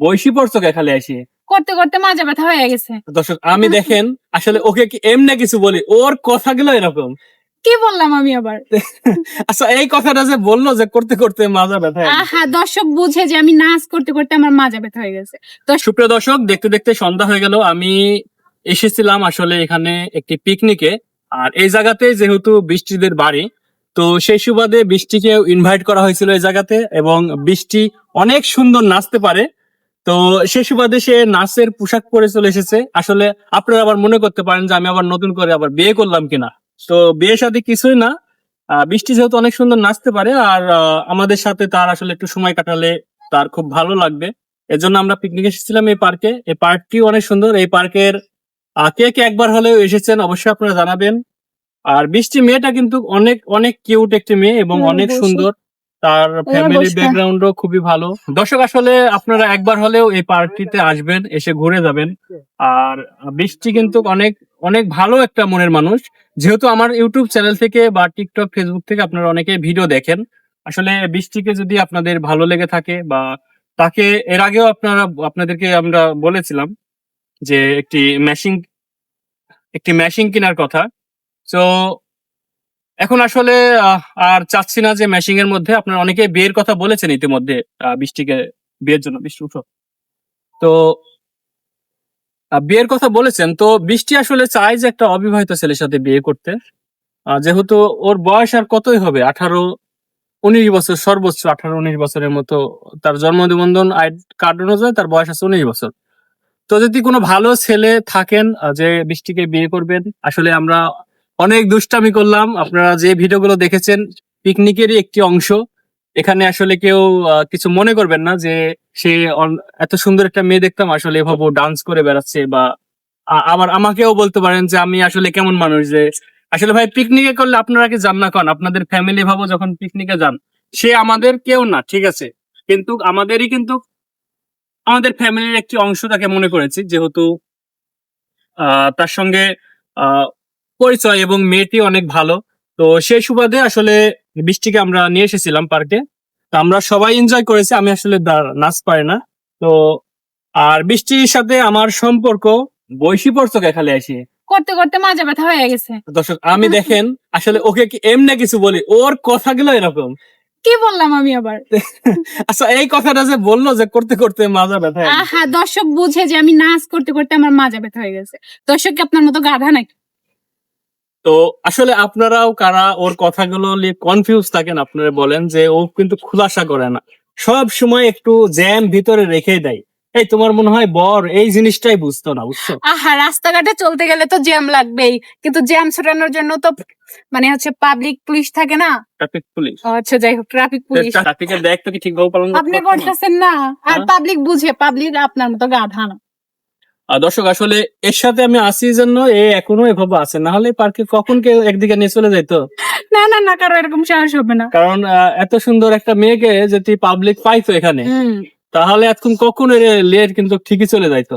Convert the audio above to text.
বয়সী পড়ছো কে খালি আসি। করতে করতে মাজা ব্যথা হয়ে গেছে। দর্শক আমি দেখেন আসলে ওকে কি এমনি কিছু বলি? ওর কথাগুলো এরকম। কি বললাম আমি আবার? আচ্ছা এই কথাটা যে বলল যে করতে করতে মাজা ব্যথা হয়ে। আহা দর্শক বুঝে যে আমি নাচ করতে করতে আমার মাজা ব্যথা হয়ে গেছে। সুপ্রিয় দর্শক দেখতে দেখতে সন্ধ্যা হয়ে গেল। আমি এসেছিলাম আসলে এখানে একটি পিকনিকে। আর এই জায়গাতে যেহেতু বৃষ্টিদের বাড়ি তো সেই সুবাদে বৃষ্টিকে ইনভাইট করা হয়েছিল এই জায়গাতে। এবং বৃষ্টি অনেক সুন্দর নাচতে পারে। তো সেই সুবাদে সে নাচের পোশাক পরে চলে এসেছে। আসলে আপনারা আবার মনে করতে পারেন যে আমি আবার নতুন করে আবার বিয়ে করলাম কিনা। তো বিয়ে সাথে কিছুই না। বৃষ্টি যেহেতু অনেক সুন্দর নাচতে পারে আর আমাদের সাথে তার আসলে একটু সময় কাটালে তার খুব ভালো লাগবে। এজন্য আমরা পিকনিক এসেছিলাম এই পার্কে। এই পার্কটি অনেক সুন্দর। এই পার্কের কে কে একবার হলেও এসেছেন অবশ্যই আপনারা জানাবেন। আর বৃষ্টি মেয়েটা কিন্তু অনেক অনেক কিউট একটি মেয়ে এবং অনেক সুন্দর। তার ফ্যামিলি। ব্যাকগ্রাউন্ডও খুবই ভালো। দর্শক আসলে আপনারা একবার হলেও এই পার্কটিতে আসবেন এসে ঘুরে যাবেন। আর বৃষ্টি কিন্তু অনেক অনেক ভালো একটা মনের মানুষ। যেহেতু আমার ইউটিউব চ্যানেল থেকে বা টিকটক ফেসবুক থেকে আপনারা অনেকে ভিডিও দেখেন। আসলে বৃষ্টিকে যদি আপনাদের ভালো লেগে থাকে বা তাকে এর আগেও আপনারা আপনাদেরকে আমরা বলেছিলাম যে একটি মেশিন একটি মেশিন কেনার কথা। তো এখন আসলে আর চাচ্ছি না যে মেশিং এর মধ্যে, আপনার অনেকে বিয়ের কথা বলেছেন ইতিমধ্যে বৃষ্টিকে, বিয়ের জন্য, বৃষ্টি উঠো। তো বিয়ের কথা বলেছেন, তো বৃষ্টি আসলে চায় যে একটা অবিবাহিত ছেলের সাথে বিয়ে করতে। যেহেতু ওর বয়স আর কতই হবে? আঠারো, উনিশ বছর, সর্বোচ্চ আঠারো, উনিশ বছরের মতো তার জন্ম নিবন্ধন কার্ড অনুযায়ী তার বয়স আছে উনিশ বছর। তো যদি কোনো ভালো ছেলে থাকেন যে বৃষ্টিকে বিয়ে করবেন, আসলে আমরা অনেক দুষ্টামি করলাম। আপনারা যে ভিডিওগুলো দেখেছেন, পিকনিকেরই একটি অংশ। এখানে আসলে কেউ কিছু মনে করবেন না যে সে এত সুন্দর একটা মেয়ে দেখতাম, আসলে এভাবে ডান্স করে বেড়াচ্ছে বা আবার আমাকেও বলতে পারেন যে আমি আসলে কেমন মানুষ যে, আসলে ভাই পিকনিকে করলে আপনারা কি যান না কন আপনাদের ফ্যামিলি ভাবো যখন পিকনিকে যান, সে আমাদের কেউ না, ঠিক আছে? কিন্তু আমাদেরই কিন্তু, আমাদের ফ্যামিলির একটি অংশ তাকে মনে করেছি, যেহেতু তার সঙ্গে পরিচয় এবং মেয়েটি অনেক ভালো। তো সেই সুবাদে আসলে বৃষ্টিকে আমরা নিয়ে এসেছিলাম পার্কে। তো আমরা সবাই এনজয় করেছি আমি আসলে নাচ পারি না। তো আর বৃষ্টির সাথে আমার সম্পর্ক বয়সী পড়ছো কে খালি আসি। করতে করতে মাজা ব্যথা হয়ে গেছে। দর্শক আমি দেখেন আসলে ওকে কি এমনি কিছু বলি? ওর কথাগুলো এরকম। কি বললাম আমি আবার? আচ্ছা এই কথাটা যে বলল যে করতে করতে মাজা ব্যথা হ্যাঁ দর্শক বুঝে যে আমি নাচ করতে করতে আমার মাজা ব্যথা হয়ে গেছে। দর্শক কি আপনার মতো গাধা নাকি? তো আসলে আপনারাও কারা ওর কথাগুলো নিয়ে কনফিউজ থাকেন আপনারা বলেন যে ও কিন্তু খুলাসা করে না। সব সময় একটু জ্যাম ভিতরে রেখে দেয়। এই তোমার মনে হয় বর এই জিনিসটাই বুঝতো না বুঝছ? আহা রাস্তাঘাটে চলতে গেলে তো জ্যাম লাগবেই। কিন্তু জ্যাম ছড়ানোর জন্য তো মানে হচ্ছে পাবলিক পুলিশ থাকে না? ট্রাফিক পুলিশ আচ্ছা যাই হোক ট্রাফিক পুলিশ ট্রাফিকের দায়িত্ব কি ঠিকভাবে পালন আপনি? করতেছেন না। আর হ্যাঁ? পাবলিক বুঝে পাবলিক আপনার মতো গাধা না। দর্শক আসলে এর সাথে আমি আসি জন্য এ এখনও এভাবে আছে। না হলে পার্কে কখন কে একদিকে নিয়ে চলে যাইতো? না না না কারও এরকম সাহস হবে না। কারণ এত সুন্দর একটা মেয়েকে যদি পাবলিক পাইতো এখানে তাহলে এখন কখন এর লেট কিন্তু ঠিকই চলে যাইতো।